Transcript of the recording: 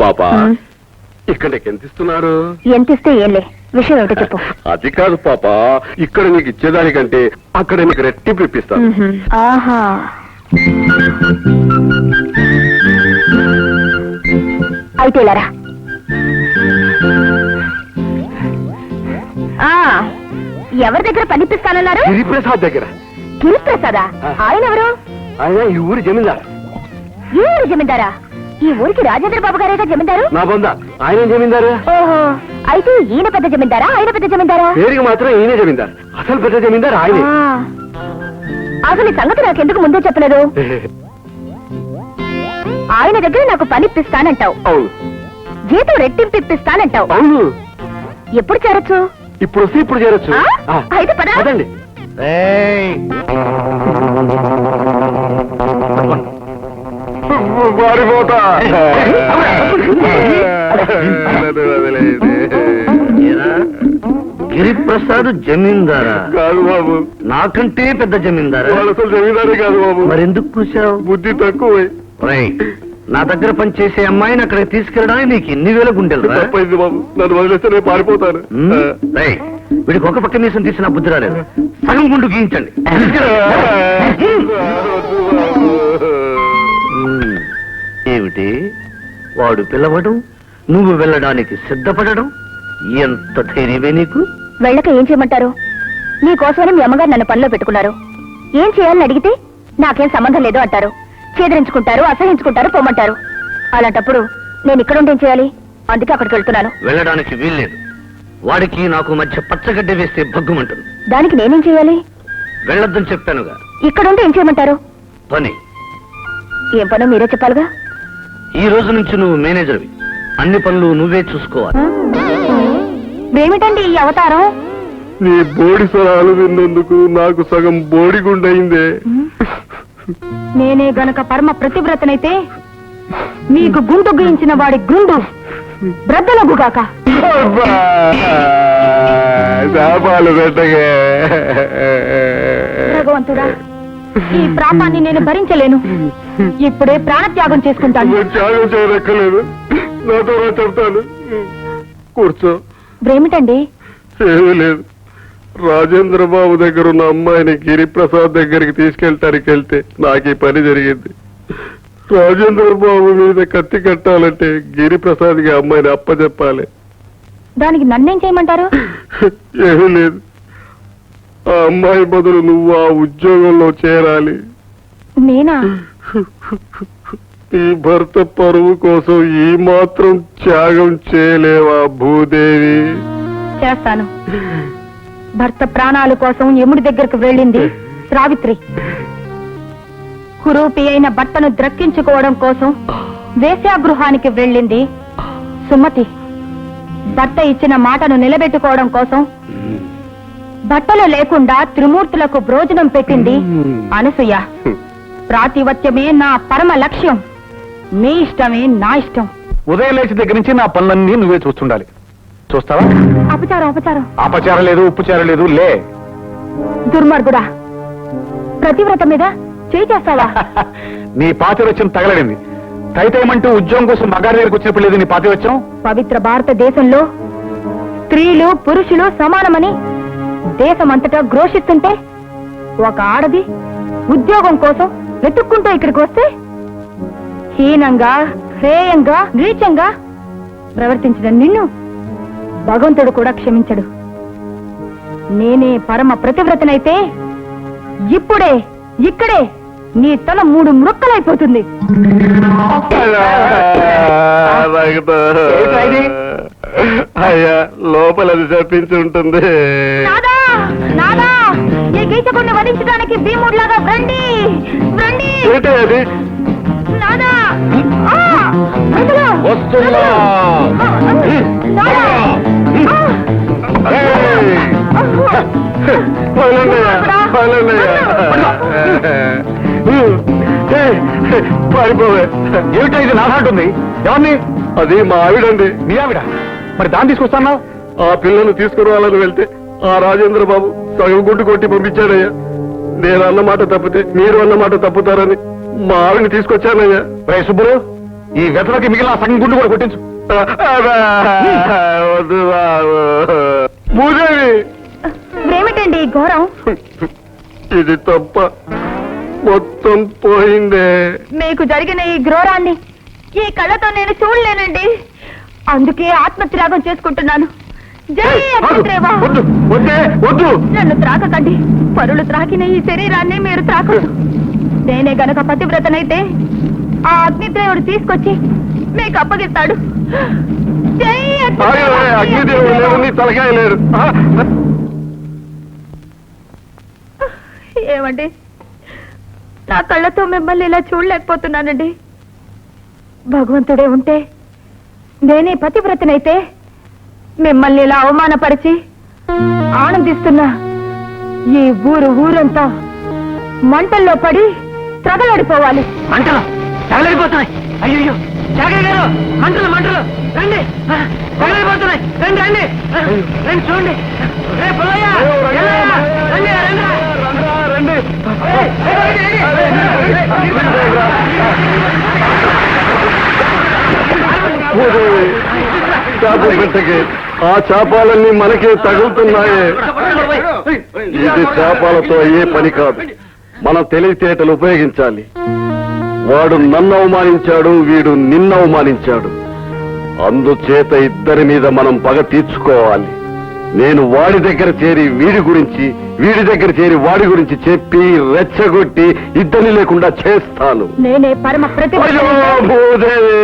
పాప. ఇక్కడ నీకు ఎంత ఇస్తున్నారు ఎంత ఇస్తే ఏంలే విషయం ఏమిటో చెప్పు. అది కాదు పాప ఇక్కడ నీకు ఇచ్చేదానికంటే అక్కడ నీకు రెట్టింపు ఇప్పిస్తాను. ఆహా. అయితే ఇలారా ఆ, ఎవరి దగ్గర పనిపిస్తానన్నారు? గిరిప్రసాద్ దగ్గర. గిరిప్రసాదా? ఆయన ఎవరు? ఆయన ఈ ఊరి జమీందార్. ఈ ఊరి జమీందారా? ఈ ఊరికి రాజేంద్ర బాబు గారేగా జమీందారు? నా బొంద. ఆయన జమీందారు? ఓహో అయితే ఈయన పెద్ద జమీందారా? ఆయన పెద్ద జమీందారా? పేరుకి మాత్రం ఈయనే జమీందార్. అసలు పెద్ద జమీందార్ ఆయనే. ఆ. అసలు ఈ సంగతి నాకెందుకు ముందే చెప్పలేదు? ఆయన దగ్గర నాకు పని ఇప్పిస్తానంటావు. అవును. జీతం రెట్టింపు ఇప్పిస్తానంటావు. అవును. ఎప్పుడు చేరొచ్చు? ఇప్పుడు వస్తే ఇప్పుడు చేరొచ్చు. ఆ? అయితే పద. పదండి. గిరిప్రసాద్ జమీందారా? కాదు బాబు. నాకంటే పెద్ద జమీందారా? వాళ్ళు అసలు జమీందారే కాదు బాబు. మరెందుకు కూర్చావు బుద్ధి తక్కువ. నా దగ్గర పనిచేసే అమ్మాయిని అక్కడికి తీసుకెళ్ళడానికి నీకు ఎన్ని వేల గుండెలు? తప్పైంది బాబు. నన్ను వదిలేస్తే నేను పారిపోతాను. వీడికి ఒక పక్క నీసం తీసిన బుద్ధి రాలేదు. సగం గుండు గీయించండి. ఏమిటి? వాడు పిలవడం నువ్వు వెళ్ళడానికి సిద్ధపడడం ఎంత ధైర్యమే నీకు? వెళ్ళక ఏం చేయమంటారు? మీకోసమని మీ అమ్మగారు నన్ను పనిలో పెట్టుకున్నారు. ఏం చేయాలని అడిగితే నాకేం సంబంధం లేదు అంటారు. చేదరించుకుంటారు అసహించుకుంటారు పొమ్మంటారు. అలాంటప్పుడు నేను ఇక్కడ ఉండి ఏం చేయాలి? అందుకే అక్కడికి వెళ్తున్నాను. వెళ్ళడానికి వీల్లేదు. వాడికి నాకు మధ్య పచ్చగడ్డ వేస్తే భగ్గుమంటుంది. దానికి నేనేం చేయాలి? వెళ్ళొద్దని చెప్పానుగా. ఇక్కడ ఉండి ఏం చేయమంటారు? పని. ఏం పనో మీరే చెప్పాలిగా? ఈ రోజు నుంచి నువ్వు మేనేజర్వి. అన్ని పనులు నువ్వే చూసుకోవాలి. ఏమిటండి ఈ అవతారం? నీ బోడి స్వరాలు విన్నందుకు నాకు సగం బోడి గుండయిందే. నేనే గనక పరమ ప్రతివ్రతనైతే మీకు గుండు గీయించిన వాడి గుండు బ్రద్దలగుగాక. భగవంతుడా ఈ ప్రాపాన్ని నేను భరించలేను. ఇప్పుడే ప్రాణత్యాగం చేసుకుంటాను. త్యాగం చేయనక్కర్లేదు నాతో రా చెప్తాను. కూర్చో. ఏమిటండి ఏమీ లేదు. రాజేంద్ర బాబు దగ్గర ఉన్న అమ్మాయిని గిరిప్రసాద్ దగ్గరికి తీసుకెళ్ళటానికి వెళ్తే నాకు ఈ పని జరిగింది. రాజేంద్ర బాబు మీద కత్తి కట్టాలంటే గిరిప్రసాద్కి అమ్మాయిని అప్పచెప్పాలి దానికి నన్నేం చేయమంటారు? ఏమీ లేదు. ఆ అమ్మాయి బదులు నువ్వు ఆ ఉద్యోగంలో చేరాలి. నేనా? ఈ భర్త పరువు కోసం ఈ మాత్రం త్యాగం చేయలేవా భూదేవి? చేస్తాను. భర్త ప్రాణాల కోసం యముడి దగ్గరకు వెళ్ళింది సావిత్రి. కురూపి అయిన భర్తను ద్రక్కించుకోవడం కోసం వేశ్యాగృహానికి వెళ్ళింది సుమతి. భర్త ఇచ్చిన మాటను నిలబెట్టుకోవడం కోసం బట్టలు లేకుండా త్రిమూర్తులకు భోజనం పెట్టింది అనసూయ. ప్రాతివత్యమే నా పరమ లక్ష్యం. మీ ఇష్టమే నా ఇష్టం. ఉదయం లేచి దగ్గర నుంచి నా పనులన్నీ నువ్వే చూస్తుండాలి. చూస్తావా? అపచారం అపచారం. అపచారం లేదు ఉప్పుచారం లేదు లే. దుర్మార్గుడా ప్రతివ్రత మీద చేయి చేస్తావా? నీ పాతివచ్యం తగలడింది. తైతేమంటూ ఉద్యోగం కోసం మగారి దగ్గరికి వచ్చినప్పుడు లేదు నీ పాతివచ్యం పవిత్ర భారతదేశంలో స్త్రీలు పురుషులు సమానమని దేశమంతటా ఘోషిస్తుంటే ఒక ఆడది ఉద్యోగం కోసం వెతుక్కుంటూ ఇక్కడికి వస్తే హీనంగా హేయంగా నీచంగా ప్రవర్తించిన నిన్ను భగవంతుడు కూడా క్షమించడు. నేనే పరమ ప్రతివ్రతనైతే ఇప్పుడే ఇక్కడే నీ తల మూడు మృక్కలైపోతుంది అయ్యా లోపల అది ఉంటుంది నాదా ఈ గీచకుడిని వధించడానికి భీముడిలాగా రండి రండి ఏంటి అది నాదా ఆ! వస్తున్నా. నాదా! ఆ! పనులున్నాయా? పనులున్నాయా? ఏయ్, పారిపోవే ఏమిటో ఇది నాదంటుంది ఎవరిని అది మా ఆవిడండి నీ ఆవిడ మరి దాన్ని తీసుకొస్తానా ఆ పిల్లను తీసుకురావాలని వెళ్తే ఆ రాజేంద్ర బాబు సగం గుడ్డు కొట్టి పంపించాడయ్యా. నేను అన్న మాట తప్పితే మీరు అన్న మాట తప్పుతారని మా ఆవిడని తీసుకొచ్చానయ్యా. రే సుబ్బులు ఈ వెతలకి మిగిలిన సగం గుండు కూడా కొట్టించు. వద్దు బాబు. భూదేవి! ఏమిటండి ఈ ఘోరం? ఇది తప్ప మొత్తం పోయిందే. మీకు జరిగిన ఈ ఘోరాన్ని ఈ కళ్ళతో నేను చూడలేనండి. అందుకే ఆత్మత్యాగం చేసుకుంటున్నాను. నన్ను త్రాకకండి పరులు త్రాకిన ఈ శరీరాన్ని మీరు త్రాకదు నేనే గనక పతివ్రతనైతే ఆ అగ్నిదేవుడు తీసుకొచ్చి మీకు అప్పగిస్తాడు. ఏమండి? నా కళ్ళతో మిమ్మల్ని ఇలా చూడలేకపోతున్నానండి. భగవంతుడే ఉంటే నేనే పతివ్రతనైతే మిమ్మల్ని ఇలా అవమానపరిచి ఆనందిస్తున్నా ఈ ఊరు ఊరంతా మంటల్లో పడి త్రగలడిపోవాలి మంటలు తగలడిపోతున్నాయి. అయ్యో జాగయ్య గారు మంటలు మంటలు. రండి. తగలడిపోతున్నాయి. రండి రండి. రండి చూడండి. రే పుల్లయ్య, ఎల్లయ్య, రండి రండి రండి ఏయ్, ఏయ్, రండి, భూదేవి పెట్టకే ఆ చేపాలన్నీ మనకే తగులుతున్నాయే. ఇది చేపాలతో అయ్యే పని కాదు. మన తెలివితేటలు ఉపయోగించాలి. వాడు నన్ను అవమానించాడు వీడు నిన్ను అవమానించాడు. అందుచేత ఇద్దరి మీద మనం పగ తీర్చుకోవాలి. నేను వాడి దగ్గర చేరి వీడి గురించి వీడి దగ్గర చేరి వాడి గురించి చెప్పి రెచ్చగొట్టి ఇద్దరిని లేకుండా చేస్తాను. నేనే పరమ భూదేవి!